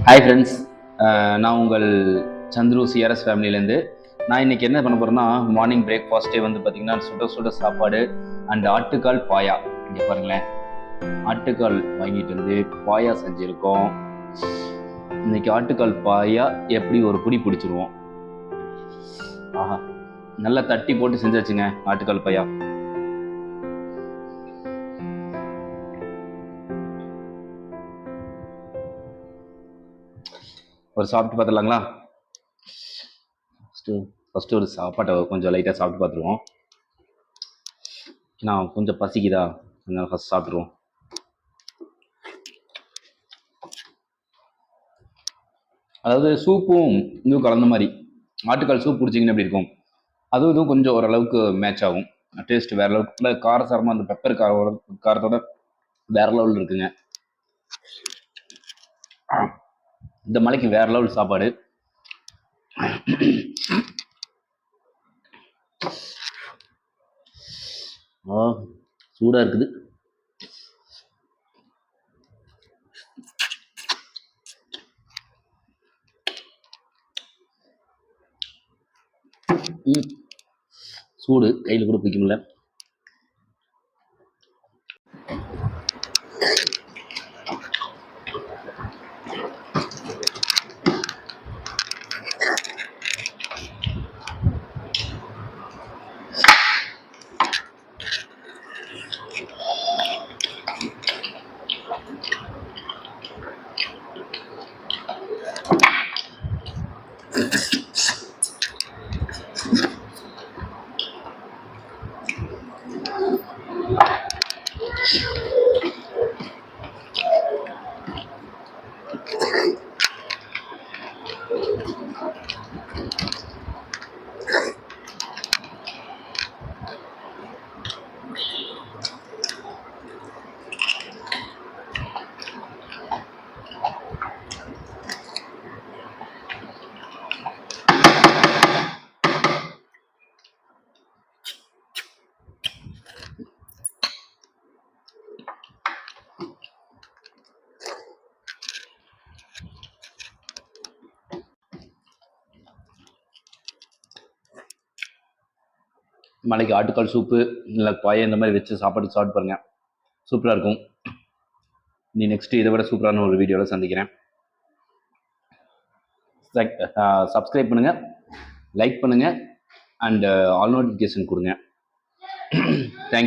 Hi friends நான் உங்கள் Chandru CRS ஃபேமிலியிலேருந்து நான் இன்னைக்கு என்ன பண்ண போகிறேன்னா மார்னிங் பிரேக்ஃபாஸ்ட்டே வந்து பார்த்திங்கன்னா சுட சுட சாப்பாடு அண்ட் ஆட்டுக்கால் பாயா. இங்கே பாருங்களேன். ஆட்டுக்கால் வாங்கிட்டு வந்து பாயா செஞ்சுருக்கோம். இன்றைக்கி ஆட்டுக்கால் பாயா எப்படி ஒரு புடி பிடிச்சிருவோம்? ஆஹா. நல்லா தட்டி போட்டு செஞ்சாச்சுங்க ஆட்டுக்கால் பாயா. ஒரு சாப்பிட்டு பார்த்துடலாங்களா? ஃபஸ்ட்டு ஃபஸ்ட்டு ஒரு சாப்பாட்டை கொஞ்சம் லைட்டாக சாப்பிட்டு பார்த்துருவோம். ஏன்னா கொஞ்சம் பசிக்குதா? அதனால் ஃபஸ்ட் சாப்பிட்ருவோம் அதாவது சூப்பும் இதுவும் கலந்த மாதிரி. ஆட்டுக்கால் சூப் குடிச்சிங்கன்னா எப்படி இருக்கும்? அதுவும் இதுவும் கொஞ்சம் ஓரளவுக்கு மேட்ச் ஆகும். டேஸ்ட் வேற அளவுக்கு இல்லை காரசாரமாக அந்த பெப்பர் காரோட காரத்தோட வேற லெவலில் இருக்குங்க. இந்த மலைக்கு வேற லெவல் சாப்பாடு ஆ சூடா இருக்குது ம். சூடு கையில் கூட பிடிக்க மலைக்கு ஆட்டுக்கால் சூப்பு இல்லை பாய இந்த மாதிரி வச்சு சாப்பாடு சாப்பிட்டு பாருங்க. சூப்பராக இருக்கும். நீ நெக்ஸ்ட் இதை விட சூப்பரான ஒரு வீடியோவில் சந்திக்கிறேன். சப்ஸ்கிரைப் பண்ணுங்கள் லைக் பண்ணுங்கள் அண்ட் ஆல் நோட்டிஃபிகேஷன் கொடுங்க. Thank you